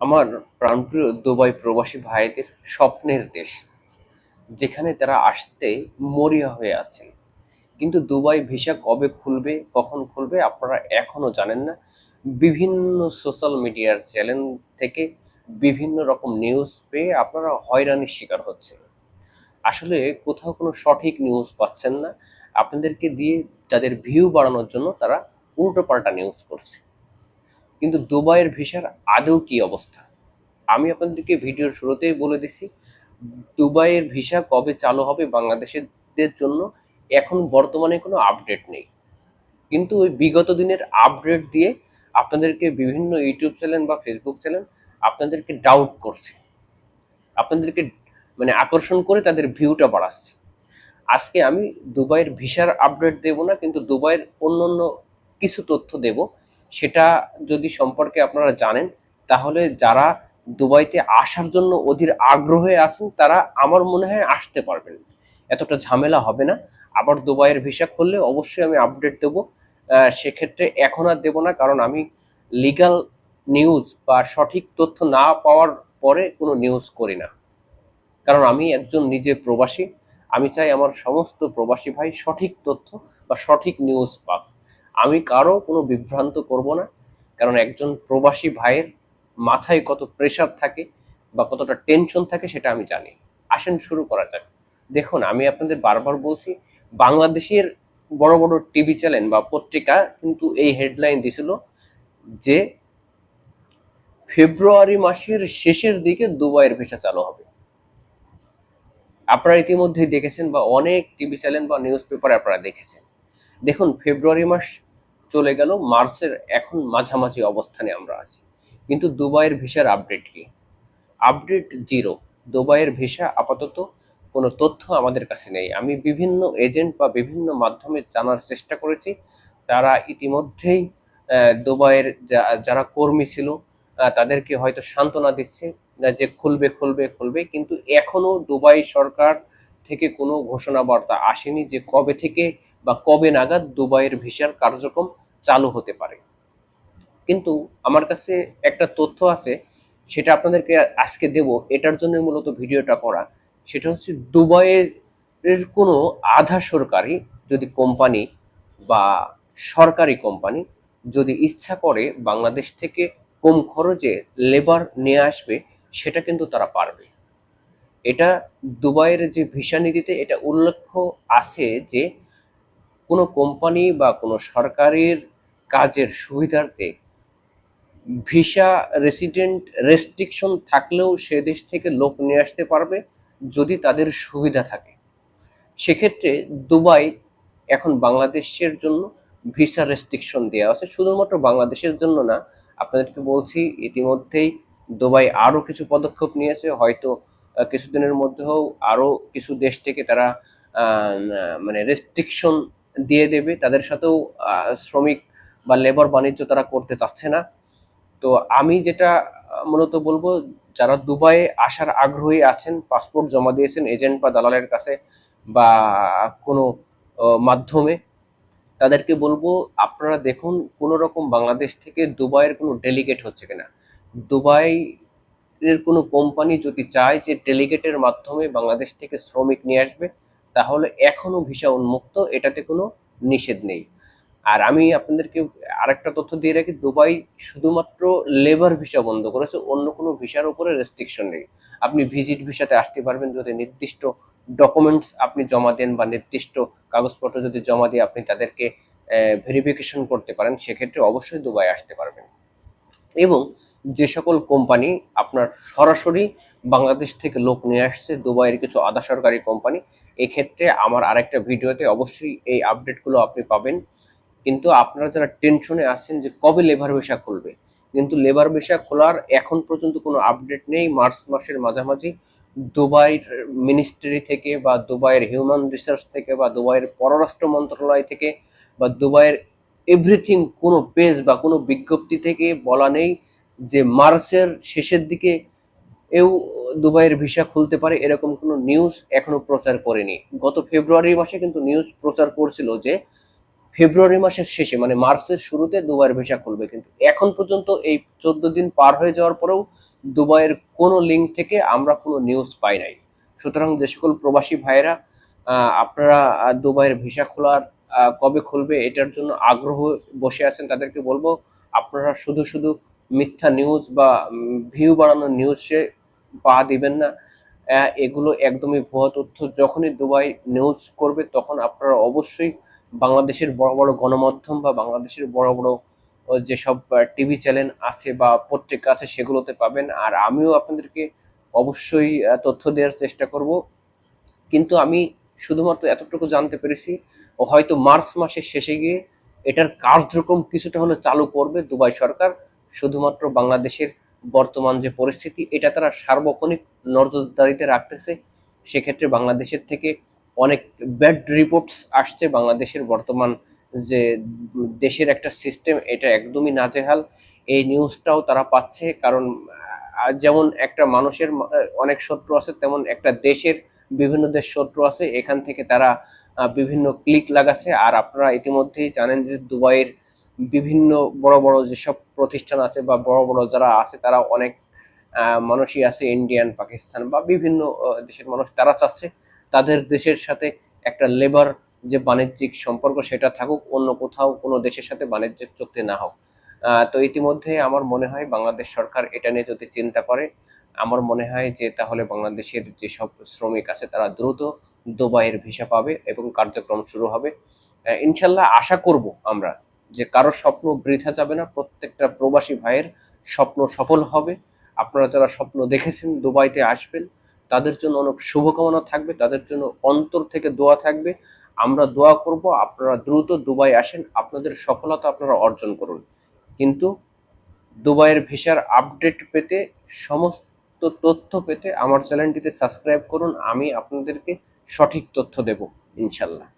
আমার প্রাণপ্রিয় দুবাই প্রবাসী ভাইদের স্বপ্নের দেশ, যেখানে তারা আসতে মরিয়া হয়ে আছে কিন্তু দুবাই ভিসা কবে খুলবে, কখন খুলবে, আপনারা এখনও জানেন না। বিভিন্ন সোশ্যাল মিডিয়ার চ্যানেল থেকে বিভিন্ন রকম নিউজ পেয়ে আপনারা হয়রানির শিকার হচ্ছে আসলে কোথাও কোনো সঠিক নিউজ পাচ্ছেন না। আপনাদেরকে দিয়ে তাদের ভিউ বাড়ানোর জন্য তারা উল্টোপাল্টা নিউজ করছে। কিন্তু দুবাইয়ের ভিসার আদৌ কি অবস্থা? আমি আপনাদেরকে ভিডিওর শুরুতেই বলে দিছি, দুবাইয়ের ভিসা কবে চালু হবে বাংলাদেশিদের জন্য এখন বর্তমানে কোনো আপডেট নেই। কিন্তু ওই বিগত দিনের আপডেট দিয়ে আপনাদেরকে বিভিন্ন ইউটিউব চ্যানেল বা ফেসবুক চ্যানেল আপনাদেরকে ডাউট করছে। আপনাদেরকে মানে আকর্ষণ করে তাদের ভিউটা বাড়াচ্ছে। আজকে আমি দুবাইয়ের ভিসার আপডেট দেব না, কিন্তু দুবাইয়ের অন্য অন্য কিছু তথ্য দেব। সেটা যদি সম্পর্কে আপনারা জানেন, তাহলে যারা দুবাইতে আসার জন্য অধীর আগ্রহে আছেন, তারা আমার মনে হয় আসতে পারবেন। এতটা ঝামেলা হবে না। আবার দুবাইয়ের ভিসা খুললে অবশ্যই আমি আপডেট দেবো। সেক্ষেত্রে এখন আর দেবো না, কারণ আমি লিগাল নিউজ বা সঠিক তথ্য না পাওয়ার পরে কোনো নিউজ করি না। কারণ আমি একজন নিজে প্রবাসী। আমি চাই আমার সমস্ত প্রবাসী ভাই সঠিক তথ্য বা সঠিক নিউজ পাক। আমি কারও কোনো বিভ্রান্ত করব না, কারণ একজন প্রবাসী ভাইয়ের মাথায় কত প্রেশার থাকে বা কতটা টেনশন থাকে সেটা আমি জানি। আসেন শুরু করা যাক। দেখুন, আমি আপনাদের বারবার বলছি, বাংলাদেশের বড় বড় টিভি চ্যানেল বা পত্রিকা কিন্তু এই হেডলাইন দিছিল যে ফেব্রুয়ারি মাসের শেষের দিকে দুবাইয়ের ভিসা চালু হবে। আপনারা ইতিমধ্যেই দেখেছেন বা অনেক টিভি চ্যানেল বা নিউজ পেপারে আপনারা দেখেছেন। দেখুন, ফেব্রুয়ারি মাস চলে গেল। মার্চের এখন মাঝামাঝি অবস্থানে আমরা আছি। কিন্তু দুবাইয়ের ভিসার আপডেট কি? Update zero. দুবাইয়ের ভিসা আপাতত কোনো তথ্য আমাদের কাছে নেই। আমি বিভিন্ন এজেন্ট বা বিভিন্ন মাধ্যমে জানার চেষ্টা করেছি। তারা ইতিমধ্যেই দুবাইয়ের যারা কর্মী ছিল তাদেরকে হয়তো সান্ত্বনা দিচ্ছে যে খুলবে খুলবে খুলবে। কিন্তু এখনও দুবাই সরকার থেকে কোনো ঘোষণা বার্তা আসেনি যে কবে থেকে বা কবে নাগাদ দুবাইয়ের ভিসার কার্যক্রম চালু হতে পারে। কিন্তু আমার কাছে একটা তথ্য আছে, সেটা আপনাদেরকে আজকে দেব। এটার জন্য মূলত ভিডিওটা করা। সেটা হচ্ছে দুবাইয়ের কোনো আধা সরকারি যদি কোম্পানি বা সরকারি কোম্পানি যদি ইচ্ছা করে বাংলাদেশ থেকে কম খরচে লেবার নিয়ে আসবে, সেটা কিন্তু তারা পারবে। এটা দুবাইয়ের যে ভিসা নীতিতে এটা উল্লেখ্য আছে যে কোনো কোম্পানি বা কোনো সরকারের কাজের সুবিধার্থে ভিসা রেসিডেন্ট রেস্ট্রিকশন থাকলেও সে দেশ থেকে লোক নিয়ে আসতে পারবে যদি তাদের সুবিধা থাকে। সেক্ষেত্রে দুবাই এখন বাংলাদেশের জন্য ভিসা রেস্ট্রিকশন দেওয়া আছে। শুধুমাত্র বাংলাদেশের জন্য না, আপনাদেরকে বলছি, ইতিমধ্যেই দুবাই আরও কিছু পদক্ষেপ নিয়েছে। হয়তো কিছুদিনের মধ্যেও আরও কিছু দেশ থেকে তারা মানে রেস্ট্রিকশন দিয়ে দেবে। তাদের সাথেও শ্রমিক বা লেবার বাণিজ্য তারা করতে চাচ্ছে না। তো আমি যেটা মূলত বলব, যারা দুবাইয়ে আসার আগ্রহী আছেন পাসপোর্ট জমা দিয়েছেন এজেন্ট বা দালালের কাছে বা কোনো মাধ্যমে, তাদেরকে বলব, আপনারা দেখুন, কোনো রকম বাংলাদেশ থেকে দুবাইয়ের কোনো ডেলিগেট হচ্ছে কিনা। দুবাই এর কোনো কোম্পানি যদি চায় যে ডেলিগেটের মাধ্যমে বাংলাদেশ থেকে শ্রমিক নিয়ে আসবে তাহলে এখনও ভিসা উন্মুক্ত, এটাতে কোনো নিষেধ নেই। আর আমি আপনাদেরকে আরেকটা তথ্য দিয়ে রাখি, দুবাই শুধুমাত্র লেবার ভিসা বন্ধ করেছে, অন্য কোনো ভিসার উপরে রেস্ট্রিকশন নেই। আপনি ভিজিট ভিসাতে আসতে পারবেন, যদি নির্দিষ্ট ডকুমেন্টস আপনি জমা দেন বা নির্দিষ্ট কাগজপত্র যদি জমা দিয়ে আপনি তাদেরকে ভেরিফিকেশন করতে পারেন, সেক্ষেত্রে অবশ্যই দুবাই আসতে পারবেন। এবং যে সকল কোম্পানি আপনার সরাসরি বাংলাদেশ থেকে লোক নিয়ে আসছে, দুবাইয়ের কিছু আধা সরকারি কোম্পানি এক্ষেত্রে আমার আরেকটা ভিডিওতে অবশ্যই এই আপডেটগুলো আপনি পাবেন। কিন্তু আপনারা যারা টেনশনে আছেন যে কবে লেবার ভিসা খুলবে, কিন্তু লেবার ভিসা খোলার এখন পর্যন্ত কোনো আপডেট নেই। মার্চ মাসের মাঝামাঝি দুবাইয়ের মিনিস্ট্রি থেকে বা দুবাইয়ের হিউম্যান রিসার্চ থেকে বা দুবাইয়ের পররাষ্ট্র মন্ত্রণালয় থেকে বা দুবাইয়ের এভরিথিং কোনো পেজ বা কোনো বিজ্ঞপ্তি থেকে বলা নেই যে মার্চের শেষের দিকে এও দুবাইয়ের ভিসা খুলতে পারে এরকম কোনো নিউজ এখনও প্রচার করেনি। গত ফেব্রুয়ারি মাসে কিন্তু নিউজ প্রচার করছিল যে ফেব্রুয়ারি মাসের শেষে মানে মার্চের শুরুতে দুবাইয়ের ভিসা খুলবে। কিন্তু এখন পর্যন্ত এই চোদ্দ দিন পার হয়ে যাওয়ার পরেও দুবাইয়ের কোনো লিঙ্ক থেকে আমরা কোনো নিউজ পাই নাই। সুতরাং যে সকল প্রবাসী ভাইয়েরা আপনারা দুবাইয়ের ভিসা খোলার কবে খুলবে এটার জন্য আগ্রহ বসে আছেন তাদেরকে বলব, আপনারা শুধু শুধু মিথ্যা নিউজ বা ভিউ বাড়ানোর নিউজে পা দিবেন না। এগুলো একদমই ভুয়া তথ্য। যখনই দুবাই নিউজ করবে, তখন আপনারা অবশ্যই বাংলাদেশের বড় বড় গণমাধ্যম বা বাংলাদেশের বড় বড় যেসব টিভি চ্যানেল আছে বা পত্রিকা আছে, সেগুলোতে পাবেন। আর আমিও আপনাদেরকে অবশ্যই তথ্য দেওয়ার চেষ্টা করব। কিন্তু আমি শুধুমাত্র এতটুকু জানতে পেরেছি, হয়তো মার্চ মাসের শেষে গিয়ে এটার কার্যক্রম কিছুটা হলে চালু করবে দুবাই সরকার, শুধুমাত্র বাংলাদেশের বর্তমান যে পরিস্থিতি, এটা তারা সার্বক্ষণিক নজরদারিতে রাখতেছে। সেক্ষেত্রে বাংলাদেশের থেকে অনেক ব্যাড রিপোর্টস আসছে। বাংলাদেশের বর্তমান যে দেশের একটা সিস্টেম এটা একদমই নাজেহাল। এই নিউজটাও তারা পাচ্ছে। কারণ যেমন একটা মানুষের অনেক শত্রু আছে, তেমন একটা দেশের বিভিন্ন দেশ শত্রু আছে। এখান থেকে তারা বিভিন্ন ক্লিক লাগাচ্ছে। আর আপনারা ইতিমধ্যেই জানেন যে দুবাইয়ের বিভিন্ন বড় বড় যেসব প্রতিষ্ঠান আছে বা বড় বড় যারা আছে, তারা অনেক মানুষই আছে ইন্ডিয়ান পাকিস্তান বা বিভিন্ন দেশের মানুষ। তারা চাচ্ছে তাদের দেশের সাথে একটা লেবার যে বাণিজ্যিক সম্পর্ক সেটা থাকুক, অন্য কোথাও কোনো দেশের সাথে বাণিজ্যিক চুক্তি না হোক। তো ইতিমধ্যে আমার মনে হয় বাংলাদেশ সরকার এটা নিয়ে যদি চিন্তা করে, আমার মনে হয় যে তাহলে বাংলাদেশের যেসব শ্রমিক আছে, তারা দ্রুত দুবাইয়ের ভিসা পাবে এবং কার্যক্রম শুরু হবে। ইনশাল্লাহ আশা করব আমরা যে কারও স্বপ্ন বৃথা যাবে না, প্রত্যেকটা প্রবাসী ভাইয়ের স্বপ্ন সফল হবে। আপনারা যারা স্বপ্ন দেখেছেন, দুবাইতে আসবেন, তাদের জন্য অনেক শুভকামনা থাকবে, তাদের জন্য অন্তর থেকে দোয়া থাকবে। আমরা দোয়া করব, আপনারা দ্রুত দুবাই আসেন, আপনাদের সফলতা আপনারা অর্জন করুন। কিন্তু দুবাইয়ের ভিসার আপডেট পেতে, সমস্ত তথ্য পেতে আমার চ্যানেলটিতে সাবস্ক্রাইব করুন, আমি আপনাদেরকে সঠিক তথ্য দেব, ইনশাল্লাহ।